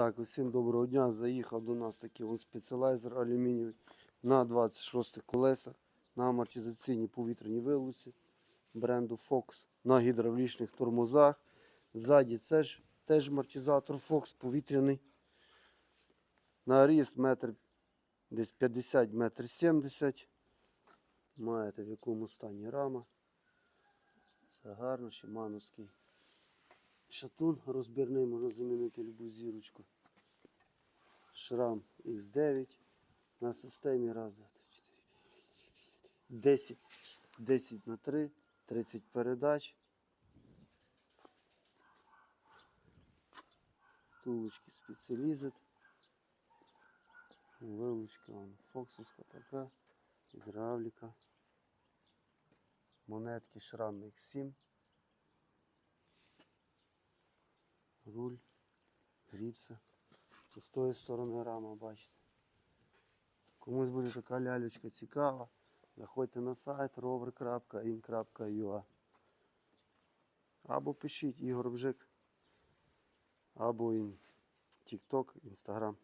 Так, усім доброго дня. Заїхав до нас такий ось спеціалайзер алюмінієвий на 26 колесах на амортизаційній повітряній вилуці бренду Fox на гідравлічних тормозах. Ззаді це ж теж амортизатор Fox повітряний. На ріст метр десь 50 метр 70. Маєте в якому стані рама. Все гарно, шимановський. Шатун розбірний, можна замінити любу зірочку. Шрам X9 на системі раз, два, три, чотири, п'ять, 10, 10 на 3, 30 передач. Втулочки спеціалізит. Вилучка, фоксовська така, гідравліка. Монетки шрам X7. Руль, гріпса. З тої сторони рама, бачите. Комусь буде така лялючка цікава. Заходьте на сайт rover.in.ua Або пишіть Ігор Бжик, або TikTok, Instagram.